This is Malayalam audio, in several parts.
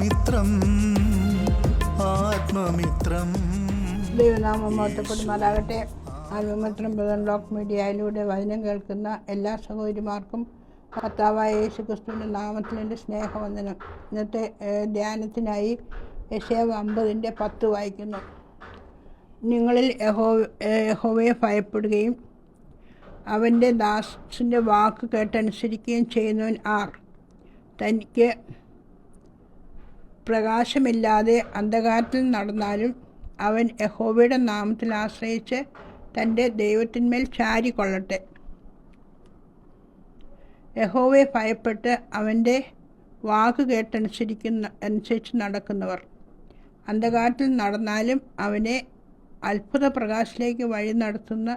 ആത്മമിത്രം ആത്മമിത്രം. ദൈവനാമം മോട്ടപ്പെടുമാറാകട്ടെ ആത്മമിത്രം ബ്രദർ ലോക്ക് മീഡിയയിലൂടെ വചനം കേൾക്കുന്ന എല്ലാ സഹോദരിമാർക്കും കർത്താവായ യേശു ക്രിസ്തുവിന്റെ നാമത്തിൽ എന്റെ സ്നേഹവന്ദനം. ഇന്നത്തെ ധ്യാനത്തിനായി യശേവ് അമ്പതിന്റെ പത്ത് വായിക്കുന്നു. നിങ്ങളിൽ യഹോ യഹോവയെ ഭയപ്പെടുകയും അവന്റെ ദാസിന്റെ വാക്ക് കേട്ടനുസരിക്കുകയും ചെയ്യുന്നവൻ ആർ? തനിക്ക് പ്രകാശമില്ലാതെ അന്ധകാരത്തിൽ നടന്നാലും അവൻ യഹോവയുടെ നാമത്തിൽ ആശ്രയിച്ച് തന്റെ ദൈവത്തിന്മേൽ ചാരിക്കൊള്ളട്ടെ യഹോവയെ ഭയപ്പെട്ട് അവന്റെ വാക്ക് കേട്ടനുസരിക്കുന്ന അനുസരിച്ച് നടക്കുന്നവർ. അന്ധകാരത്തിൽ നടന്നാലും അവനെ അത്ഭുത പ്രകാശത്തിലേക്ക് വഴി നടത്തുന്ന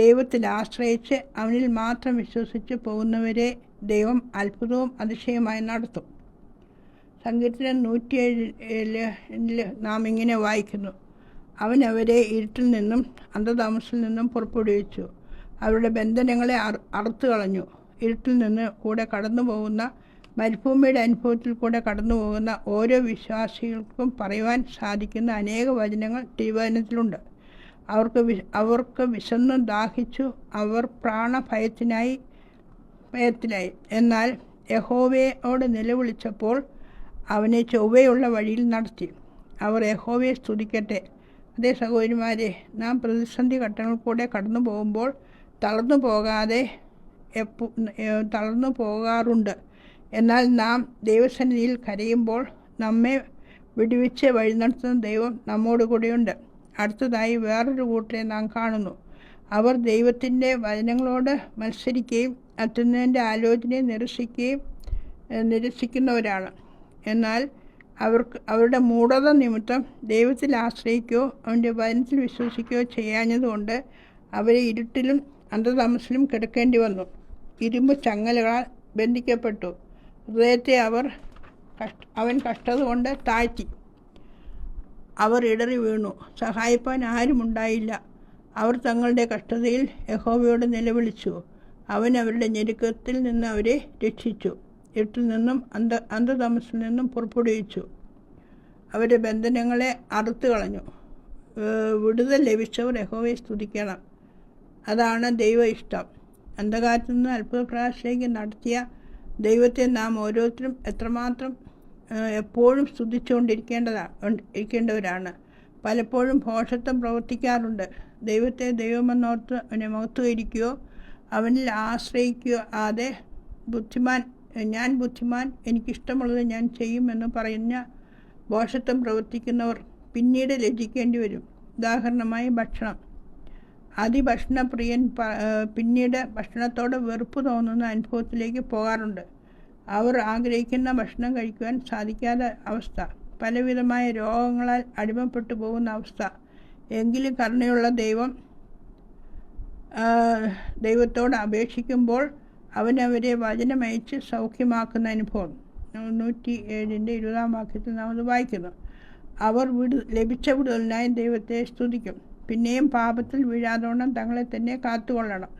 ദൈവത്തിൽ ആശ്രയിച്ച് അവനിൽ മാത്രം വിശ്വസിച്ച് പോകുന്നവരെ ദൈവം അത്ഭുതവും അതിശയമായി നടത്തും. സങ്കീർത്തനം നൂറ്റിയേഴിൽ നാം ഇങ്ങനെ വായിക്കുന്നു. അവൻ അവരെ ഇരുട്ടിൽ നിന്നും അന്ധതാമസിൽ നിന്നും പുറപ്പെടുവിച്ചു. അവരുടെ ബന്ധനങ്ങളെ അറ അറുത്തു കളഞ്ഞു. ഇരുട്ടിൽ നിന്ന് കൂടെ കടന്നു പോകുന്ന മരുഭൂമിയുടെ അനുഭവത്തിൽ കൂടെ കടന്നു പോകുന്ന ഓരോ വിശ്വാസികൾക്കും പറയുവാൻ സാധിക്കുന്ന അനേക വചനങ്ങൾ തിരുവചനത്തിലുണ്ട്. അവർക്ക് അവർക്ക് വിശന്നും ദാഹിച്ചു. അവർ പ്രാണഭയത്തിനായി ഭയത്തിലായി. എന്നാൽ യഹോവയോട് നിലവിളിച്ചപ്പോൾ അവനെ ചൊവ്വയുള്ള വഴിയിൽ നടത്തി. അവർ യഹോവയെ സ്തുതിക്കട്ടെ. അതേ സഹോദരിമാരെ നാം പ്രതിസന്ധി ഘട്ടങ്ങൾ കൂടെ കടന്നു പോകുമ്പോൾ തളർന്നു പോകാതെ തളർന്നു പോകാറുണ്ട്. എന്നാൽ നാം ദൈവസന്നിധിയിൽ കരയുമ്പോൾ നമ്മെ വിടുവിച്ച് വഴി നടത്തുന്ന ദൈവം നമ്മോട് കൂടെയുണ്ട്. അടുത്തതായി വേറൊരു കൂട്ടരെ നാം കാണുന്നു. അവർ ദൈവത്തിന്റെ വചനങ്ങളോട് മത്സരിക്കുകയും അത്യുന്നതിന്റെ ആലോചനയെ നിരസിക്കുകയും നിരസിക്കുന്നവരാണ് എന്നാൽ അവർക്ക് അവരുടെ മൂഢത നിമിത്തം ദൈവത്തിൽ ആശ്രയിക്കുകയോ അവന്റെ വചനത്തിൽ വിശ്വസിക്കുകയോ ചെയ്യാഞ്ഞതുകൊണ്ട് അവരെ ഇരുട്ടിലും അന്ധതാമസിലും കിടക്കേണ്ടി വന്നു. ഇരുമ്പ് ചങ്ങലുകളാൽ ബന്ധിക്കപ്പെട്ടു. ഹൃദയത്തെ അവർ കഷ്ട അവൻ കഷ്ടത കൊണ്ട് താഴ്ത്തി. അവർ ഇടറി വീണു. സഹായിപ്പാൻ ആരുമുണ്ടായില്ല അവർ തങ്ങളുടെ കഷ്ടതയിൽ യഹോവയോട് നിലവിളിച്ചു. അവൻ അവരുടെ ഞെരുക്കത്തിൽ നിന്ന് അവരെ രക്ഷിച്ചു. ഇരുട്ടിൽ നിന്നും അന്ത അന്ധതമസിൽ നിന്നും പുറപ്പെടുവിച്ചു. അവരുടെ ബന്ധനങ്ങളെ അറുത്തു കളഞ്ഞു. വിടുതൽ ലഭിച്ചവർ യഹോവയെ സ്തുതിക്കണം. അതാണ് ദൈവ ഇഷ്ടം അന്ധകാരത്തിൽ നിന്ന് അത്ഭുത പ്രകാശത്തിലേക്ക് നടത്തിയ ദൈവത്തെ നാം ഓരോരുത്തരും എത്രമാത്രം എപ്പോഴും സ്തുതിച്ചുകൊണ്ടിരിക്കേണ്ടതാണ് ഇരിക്കേണ്ടവരാണ്. പലപ്പോഴും ഭോഷത്വം പ്രവർത്തിക്കാറുണ്ട്. ദൈവത്തെ ദൈവമെന്നോർത്ത് അവനെ മഹത്വീകരിക്കുകയോ അവനിൽ ആശ്രയിക്കുകയോ ആതെ ബുദ്ധിമാൻ ഞാൻ ബുദ്ധിമാൻ എനിക്കിഷ്ടമുള്ളത് ഞാൻ ചെയ്യുമെന്ന് പറയുന്ന ബോഷത്വം പ്രവർത്തിക്കുന്നവർ പിന്നീട് ലജിക്കേണ്ടി വരും. ഉദാഹരണമായി ഭക്ഷണം. അതിഭക്ഷണപ്രിയൻ പിന്നീട് ഭക്ഷണത്തോട് വെറുപ്പ് തോന്നുന്ന അനുഭവത്തിലേക്ക് പോകാറുണ്ട്. അവർ ആഗ്രഹിക്കുന്ന ഭക്ഷണം കഴിക്കുവാൻ സാധിക്കാത്ത അവസ്ഥ. പലവിധമായ രോഗങ്ങളാൽ അടിമപ്പെട്ടു പോകുന്ന അവസ്ഥ. എങ്കിലും കരുണയുള്ള ദൈവം ദൈവത്തോട് അപേക്ഷിക്കുമ്പോൾ അവനവരെ വചനമയച്ച് സൗഖ്യമാക്കുന്ന അനുഭവം. നൂറ്റി ഏഴിന്റെ ഇരുപതാം വാക്യത്തിൽ നാം അത് വായിക്കുന്നു. അവർ വിടു ലഭിച്ച വിടുതലിനായി ദൈവത്തെ സ്തുതിക്കും. പിന്നെയും പാപത്തിൽ വീഴാതോണം തങ്ങളെ തന്നെ കാത്തുകൊള്ളണം.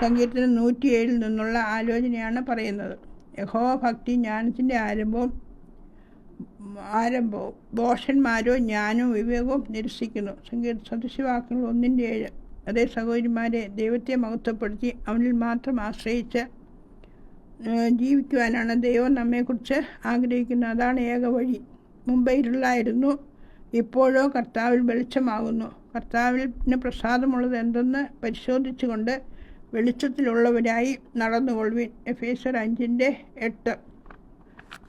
സങ്കീർത്തനം നൂറ്റിയേഴിൽ നിന്നുള്ള ആലോചനയാണ് പറയുന്നത്. യഹോവ ഭക്തി ജ്ഞാനത്തിന്റെ ആരംഭവും ആരംഭവും ദോഷന്മാരോ ജ്ഞാനവും വിവേകവും നിരസിക്കുന്നു. സങ്കീർത്ത സദൃശ്യവാക്കുകൾ ഒന്നിന്റെ ഏഴ്. അതേ സഹോദരിമാരെ ദൈവത്തെ മഹത്വപ്പെടുത്തി അവനിൽ മാത്രം ആശ്രയിച്ച് ജീവിക്കുവാനാണ് ദൈവം നമ്മെക്കുറിച്ച് ആഗ്രഹിക്കുന്നത്. അതാണ് ഏക വഴി. മുംബൈയിലുള്ളായിരുന്നു. ഇപ്പോഴോ കർത്താവിൽ വെളിച്ചമാകുന്നു. കർത്താവിന് പ്രസാദമുള്ളത് എന്തെന്ന് പരിശോധിച്ചുകൊണ്ട് വെളിച്ചത്തിലുള്ളവരായി നടന്നുകൊള്ളുവിൻ. എഫേസർ അഞ്ചിന്റെ എട്ട്.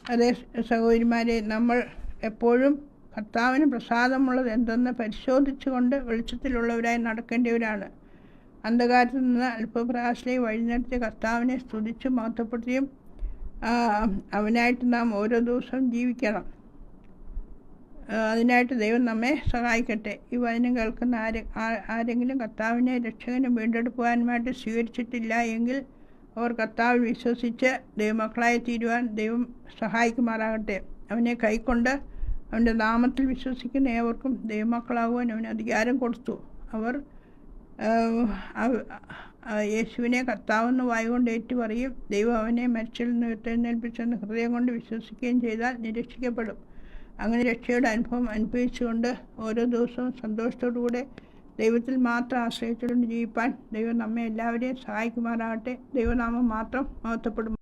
അതേ സഹോദരിമാരെ നമ്മൾ എപ്പോഴും കർത്താവിന് പ്രസാദമുള്ളത് എന്തെന്ന് പരിശോധിച്ചുകൊണ്ട് വെളിച്ചത്തിലുള്ളവരായി നടക്കേണ്ടിയവരാണ്. അന്ധകാരത്തിൽ നിന്ന് അല്പപ്രകാശിലേക്ക് വഴി നടത്തിയ കർത്താവിനെ സ്തുതിച്ച് മഹത്വപ്പെടുത്തിയും അവനായിട്ട് നാം ഓരോ ദിവസവും ജീവിക്കണം. അതിനായിട്ട് ദൈവം നമ്മെ സഹായിക്കട്ടെ. ഈ വചനം കേൾക്കുന്ന ആരെ ആരെങ്കിലും കർത്താവിനെ രക്ഷകനും വീണ്ടെടുക്കുവാനുമായിട്ട് സ്വീകരിച്ചിട്ടില്ല എങ്കിൽ അവർ കർത്താവിൽ വിശ്വസിച്ച് ദൈവമക്കളായി തീരുവാൻ ദൈവം സഹായിക്കുമാറാകട്ടെ. അവനെ കൈക്കൊണ്ട് അവന്റെ നാമത്തിൽ വിശ്വസിക്കുന്ന ഏവർക്കും ദൈവമക്കളാകുവാൻ അവന് അധികാരം കൊടുത്തു. അവർ യേശുവിനെ കർത്താവെന്ന് വായുകൊണ്ട് ഏറ്റു പറയും ദൈവം അവനെ മരിച്ചിൽ നിന്ന് ഉയർത്തെഴുന്നേൽപ്പിച്ചെന്ന് ഹൃദയം കൊണ്ട് വിശ്വസിക്കുകയും ചെയ്താൽ നിരീക്ഷിക്കപ്പെടും. അങ്ങനെ രക്ഷയുടെ അനുഭവം അനുഭവിച്ചുകൊണ്ട് ഓരോ ദിവസവും സന്തോഷത്തോടുകൂടെ ദൈവത്തിൽ മാത്രം ആശ്രയിച്ചുകൊണ്ട് ജീവിപ്പാൻ ദൈവം നമ്മെ എല്ലാവരെയും സഹായിക്കുമാറാകട്ടെ. ദൈവനാമം മാത്രം മഹത്വപ്പെടുമാറാകട്ടെ.